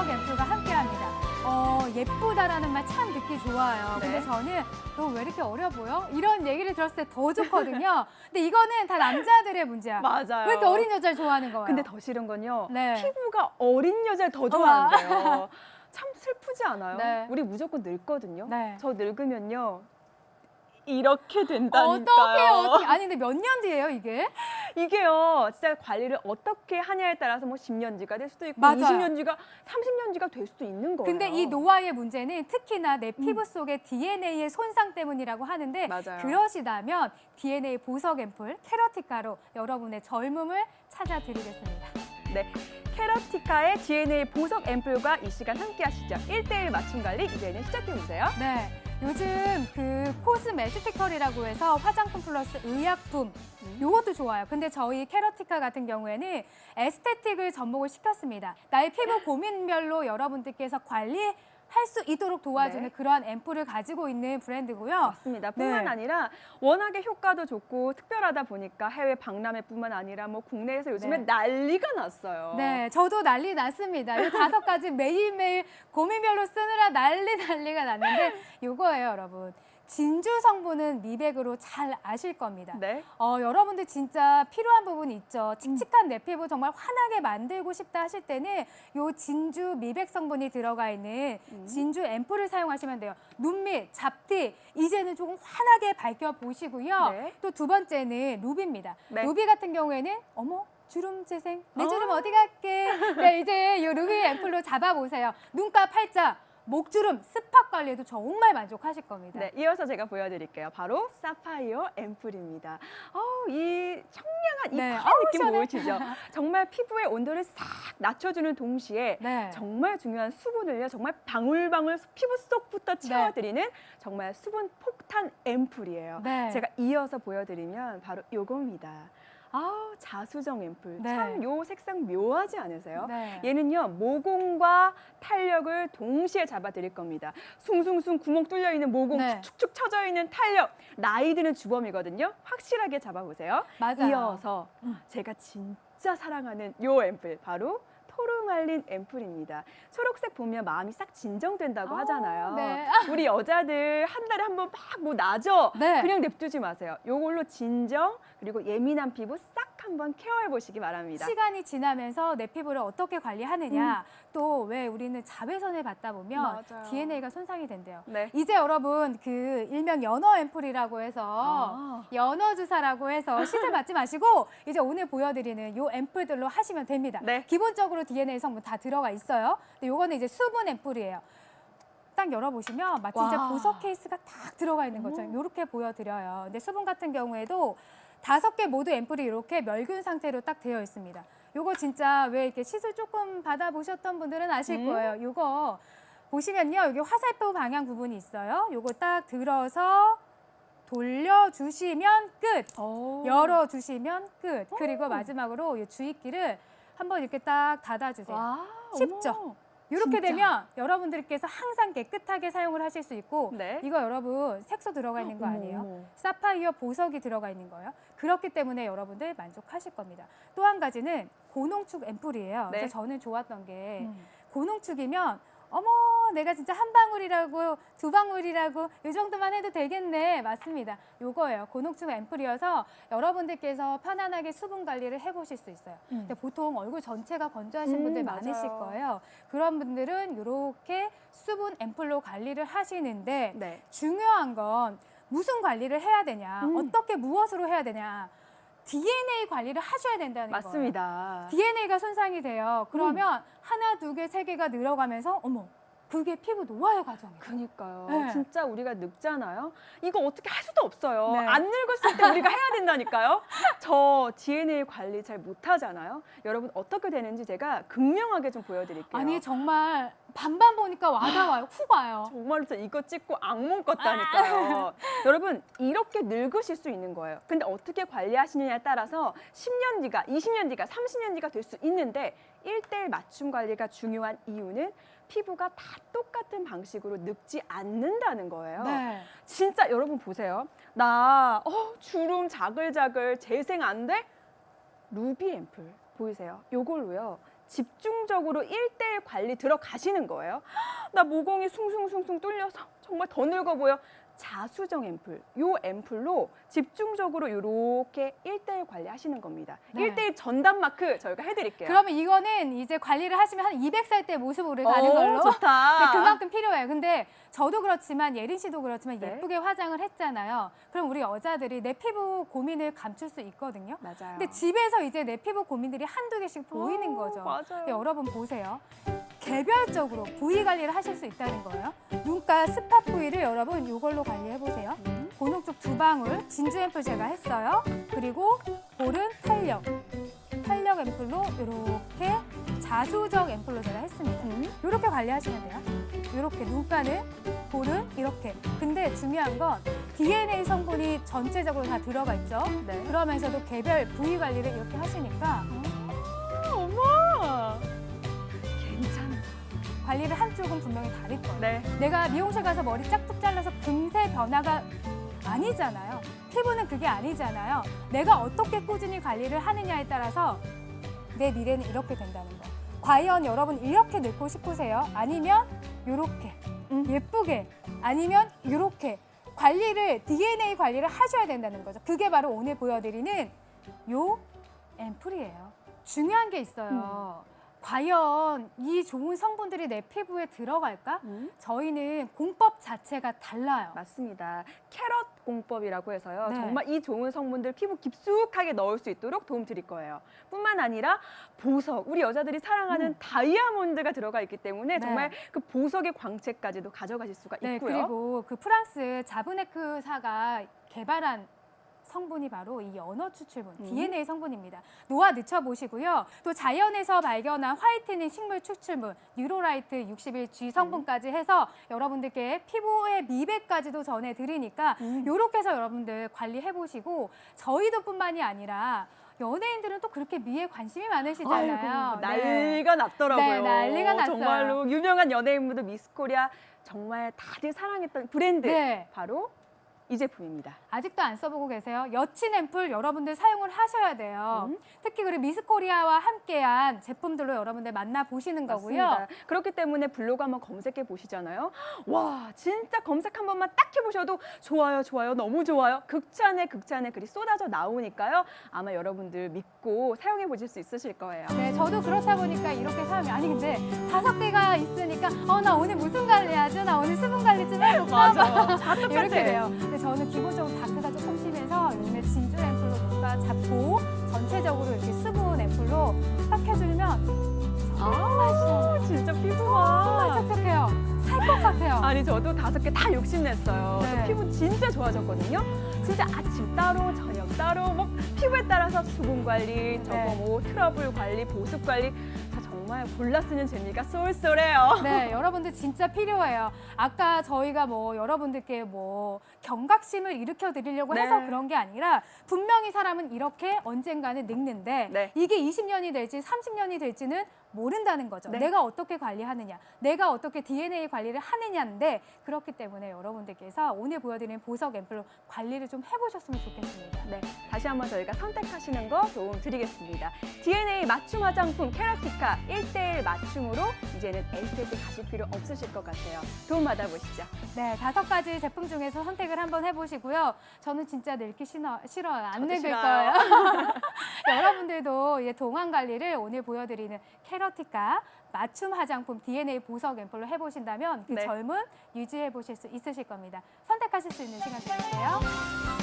보석 앰플과 함께합니다. 어, 예쁘다라는 말 참 듣기 좋아요. 근데 네. 저는 너 왜 이렇게 어려 보여? 이런 얘기를 들었을 때 더 좋거든요. 근데 이거는 다 남자들의 문제야. 맞아요. 왜 이렇게 어린 여자를 좋아하는 거예요? 근데 더 싫은 건요. 네. 피부가 어린 여자를 더 좋아한대요. 참 슬프지 않아요? 네. 우리 무조건 늙거든요. 네. 저 늙으면요. 이렇게 된다니까요. 어떻게 어떻게 아니 근데 몇 년 뒤예요 이게? 이게요. 진짜 관리를 어떻게 하냐에 따라서 뭐 10년 뒤가 될 수도 있고 맞아요. 20년 뒤가 30년 뒤가 될 수도 있는 거예요. 근데 이 노화의 문제는 특히나 내 피부 속의 DNA의 손상 때문이라고 하는데 음. 맞아요. 그러시다면 DNA 보석 앰플 캐러티카로 여러분의 젊음을 찾아드리겠습니다. 네. 캐러티카의 DNA 보석 앰플과 이 시간 함께 하시죠. 1대1 맞춤 관리 이제는 시작해 보세요. 네. 요즘 그 코스메스티컬이라고 해서 화장품 플러스 의약품 음. 요것도 좋아요. 근데 저희 캐러티카 같은 경우에는 에스테틱을 접목을 시켰습니다. 나의 피부 고민별로 여러분들께서 관리 할 수 있도록 도와주는 네. 그러한 앰플을 가지고 있는 브랜드고요. 맞습니다. 뿐만 네. 아니라 워낙에 효과도 좋고 특별하다 보니까 해외 박람회뿐만 아니라 뭐 국내에서 요즘에 네. 난리가 났어요. 네, 저도 난리 났습니다. 이 다섯 가지 매일매일 고민별로 쓰느라 난리 난리가 났는데 이거예요, 여러분. 진주 성분은 미백으로 잘 아실 겁니다. 네. 어, 여러분들 진짜 필요한 부분이 있죠. 칙칙한 내 피부 정말 환하게 만들고 싶다 하실 때는 요 진주 미백 성분이 들어가 있는 음. 진주 앰플을 사용하시면 돼요. 눈 밑, 잡티 이제는 조금 환하게 밝혀 보시고요. 네. 또 두 번째는 루비입니다. 네. 루비 같은 경우에는 어머 주름 재생 내 주름 아. 어디 갈게. 네, 이제 이 루비 앰플로 잡아보세요. 눈가, 팔자, 목주름, 스팟 관리에도 정말 만족하실 겁니다. 네, 이어서 제가 보여드릴게요. 바로 사파이어 앰플입니다. 어, 이 청량한 이 네. 파란 어우, 느낌 시원해. 보이시죠? 정말 피부의 온도를 싹 낮춰주는 동시에 네. 정말 중요한 수분을요, 정말 방울방울 피부 속부터 네. 채워드리는 정말 수분 폭탄 앰플이에요. 네. 제가 이어서 보여드리면 바로 요겁니다. 아우 자수정 앰플 네. 참요 색상 묘하지 않으세요? 네. 얘는요 모공과 탄력을 동시에 잡아드릴 겁니다. 숭숭숭 구멍 뚫려 있는 모공, 네. 축축축 처져 있는 탄력, 나이 드는 주범이거든요. 확실하게 잡아보세요. 맞아요. 이어서 음. 제가 진짜 사랑하는 요 앰플 바로 토르말린 앰플입니다. 초록색 보면 마음이 싹 진정된다고 아, 하잖아요. 네. 우리 여자들 한 달에 한 번 막 뭐 나죠? 네. 그냥 냅두지 마세요. 요걸로 진정 그리고 예민한 피부 싹 한번 케어해 보시기 바랍니다. 시간이 지나면서 내 피부를 어떻게 관리하느냐 또 왜 우리는 자외선을 받다 보면 맞아요. DNA가 손상이 된대요. 네. 이제 여러분 그 일명 연어 앰플이라고 해서 아. 연어 주사라고 해서 시술 받지 마시고 이제 오늘 보여드리는 요 앰플들로 하시면 됩니다. 네. 기본적으로 DNA 성분 다 들어가 있어요. 근데 요거는 이제 수분 앰플이에요. 딱 열어보시면 마치 이제 와. 보석 케이스가 딱 들어가 있는 것처럼. 이렇게 보여드려요. 근데 수분 같은 경우에도 다섯 개 모두 앰플이 이렇게 멸균 상태로 딱 되어 있습니다. 요거 진짜 왜 이렇게 시술 조금 받아보셨던 분들은 아실 음. 거예요. 요거 보시면요. 여기 화살표 방향 부분이 있어요. 요거 딱 들어서 돌려주시면 끝. 오. 열어주시면 끝. 그리고 마지막으로 이 주입기를 한번 이렇게 딱 닫아주세요. 와, 쉽죠? 어머. 이렇게 진짜. 되면 여러분들께서 항상 깨끗하게 사용을 하실 수 있고 네. 이거 여러분 색소 들어가 있는 거 아니에요? 어머. 사파이어 보석이 들어가 있는 거예요. 그렇기 때문에 여러분들 만족하실 겁니다. 또 한 가지는 고농축 앰플이에요. 네. 그래서 저는 좋았던 게 음. 고농축이면 어머 내가 진짜 한 방울이라고 두 방울이라고 이 정도만 해도 되겠네 맞습니다 요거예요 고농축 앰플이어서 여러분들께서 편안하게 수분 관리를 해보실 수 있어요 음. 근데 보통 얼굴 전체가 건조하신 음, 분들 맞아요. 많으실 거예요 그런 분들은 이렇게 수분 앰플로 관리를 하시는데 네. 중요한 건 무슨 관리를 해야 되냐 음. 어떻게 무엇으로 해야 되냐 DNA 관리를 하셔야 된다는 거예요 맞습니다. DNA가 손상이 돼요. 그러면 하나, 두 개, 세 개가 늘어가면서 어머, 그게 피부 노화의 과정이에요. 그니까요. 네. 진짜 우리가 늙잖아요. 이거 어떻게 할 수도 없어요. 네. 안 늙었을 때 우리가 해야 된다니까요. 저 DNA 관리 잘 못하잖아요. 여러분 어떻게 되는지 제가 극명하게 좀 보여드릴게요. 아니 정말 반반 보니까 와닿아요. 훅 와요. 정말로 진짜 이거 찍고 악몽 꿨다니까요. 여러분 이렇게 늙으실 수 있는 거예요. 근데 어떻게 관리하시느냐에 따라서 10년 뒤가 20년 뒤가 30년 뒤가 될 수 있는데 1대1 맞춤 관리가 중요한 이유는 피부가 다 똑같은 방식으로 늙지 않는다는 거예요. 네. 진짜 여러분 보세요. 나 어, 주름 자글자글 재생 안 돼? 루비 앰플 보이세요? 요걸로요. 집중적으로 일대일 관리 들어가시는 거예요. 나 모공이 숭숭숭숭 뚫려서 정말 더 늙어 보여. 자수정 앰플, 요 앰플로 집중적으로 이렇게 일대일 관리하시는 겁니다. 네. 일 1대1 전담 마크 저희가 해드릴게요. 그러면 이거는 이제 관리를 하시면 한 200살 때 모습으로 가는 오, 걸로. 좋다. 네, 그만큼 필요해요. 근데 저도 그렇지만 예린 씨도 그렇지만 네. 예쁘게 화장을 했잖아요. 그럼 우리 여자들이 내 피부 고민을 감출 수 있거든요. 맞아요. 근데 집에서 이제 내 피부 고민들이 한두 개씩 보이는 오, 거죠. 맞아요. 근데 여러분 보세요. 개별적으로 부위 관리를 하실 수 있다는 거예요. 눈가 스팟 부위를 여러분 이걸로 관리해 보세요. 음. 고농 쪽두 방울 진주 앰플 제가 했어요. 그리고 볼은 탄력. 탄력 앰플로 이렇게 자수정 앰플로 제가 했습니다. 음. 이렇게 관리하시면 돼요. 이렇게 눈가는 볼은 이렇게. 근데 중요한 건 DNA 성분이 전체적으로 다 들어가 있죠. 네. 그러면서도 개별 부위 관리를 이렇게 하시니까 관리를 한 쪽은 분명히 다를 거예요. 네. 내가 미용실 가서 머리 짝뚝 잘라서 금세 변화가 아니잖아요. 피부는 그게 아니잖아요. 내가 어떻게 꾸준히 관리를 하느냐에 따라서 내 미래는 이렇게 된다는 거예요. 과연 여러분 이렇게 늙고 싶으세요? 아니면 이렇게 음. 예쁘게 아니면 이렇게 관리를 DNA 관리를 하셔야 된다는 거죠. 그게 바로 오늘 보여드리는 요 앰플이에요. 중요한 게 있어요. 과연 이 좋은 성분들이 내 피부에 들어갈까? 음. 저희는 공법 자체가 달라요. 맞습니다. 캐럿 공법이라고 해서요. 네. 정말 이 좋은 성분들 피부 깊숙하게 넣을 수 있도록 도움 드릴 거예요. 뿐만 아니라 보석, 우리 여자들이 사랑하는 음. 다이아몬드가 들어가 있기 때문에 네. 정말 그 보석의 광채까지도 가져가실 수가 네, 있고요. 그리고 그 프랑스 자브네크사가 개발한 성분이 바로 이 연어 추출분, 음. DNA 성분입니다. 노화 늦춰 보시고요. 또 자연에서 발견한 화이트닝 식물 추출분, 뉴로라이트 61G 성분까지 해서 여러분들께 피부의 미백까지도 전해 드리니까 음. 요렇게 해서 여러분들 관리해 보시고 저희도 뿐만이 아니라 연예인들은 또 그렇게 미에 관심이 많으시잖아요. 아이고, 네. 난리가 났더라고요. 네, 난리가 났어요. 정말로 유명한 연예인분들 미스코리아 정말 다들 사랑했던 브랜드 네. 바로 이 제품입니다. 아직도 안 써보고 계세요? 여친 앰플 여러분들 사용을 하셔야 돼요. 음. 특히 그리고 미스코리아와 함께한 제품들로 여러분들 만나보시는 거고요. 맞습니다. 그렇기 때문에 블로그 한번 검색해 보시잖아요. 와, 진짜 검색 한 번만 딱 해보셔도 좋아요, 좋아요, 너무 좋아요. 극찬에 극찬에 글이 쏟아져 나오니까요. 아마 여러분들 믿고 사용해 보실 수 있으실 거예요. 네, 저도 그렇다 보니까 이렇게 사용이 아니 근데 다섯 개가 있으니까 어 나 오늘 무슨 관리하죠? 나 오늘 수분 관리 좀 해볼까? 맞아. 다 똑같아. 이렇게 돼요. 저는 기본적으로 다크가 조금 심해서 요즘에 진주 앰플로 뭔가 잡고 전체적으로 이렇게 수분 앰플로 딱 해주면. 아, 진짜 피부가. 촉촉해요. 살 것 같아요. 아니 저도 다섯 개 다 욕심냈어요. 네. 저 피부 진짜 좋아졌거든요. 진짜 아침 따로 저녁 따로 뭐 피부에 따라서 수분 관리, 저거 네. 뭐 트러블 관리, 보습 관리 다 정말 골라 쓰는 재미가 쏠쏠해요. 네, 여러분들 진짜 필요해요. 아까 저희가 뭐 여러분들께 뭐 경각심을 일으켜 드리려고 네. 해서 그런 게 아니라 분명히 사람은 이렇게 언젠가는 늙는데 네. 이게 20년이 될지 30년이 될지는 모른다는 거죠. 네. 내가 어떻게 관리하느냐, 내가 어떻게 DNA 관리를 하느냐인데 그렇기 때문에 여러분들께서 오늘 보여드리는 보석 앰플로 관리를 좀 해보셨으면 좋겠습니다. 네, 다시 한번 저희가 선택하시는 거 도움 드리겠습니다. DNA 맞춤 화장품 캐라티카 1대1 맞춤으로 이제는 에스테틱 가실 필요 없으실 것 같아요. 도움 받아보시죠. 네, 다섯 가지 제품 중에서 선택을 한번 해보시고요. 저는 진짜 늙기 싫어, 싫어요. 안 늙을 싫어요. 거예요. 여러분들도 이제 동안 관리를 오늘 보여드리는 캐러티카 맞춤 화장품 DNA 보석 앰플로 해보신다면 그 네. 젊음 유지해 보실 수 있으실 겁니다. 선택하실 수 있는 시간 되세요.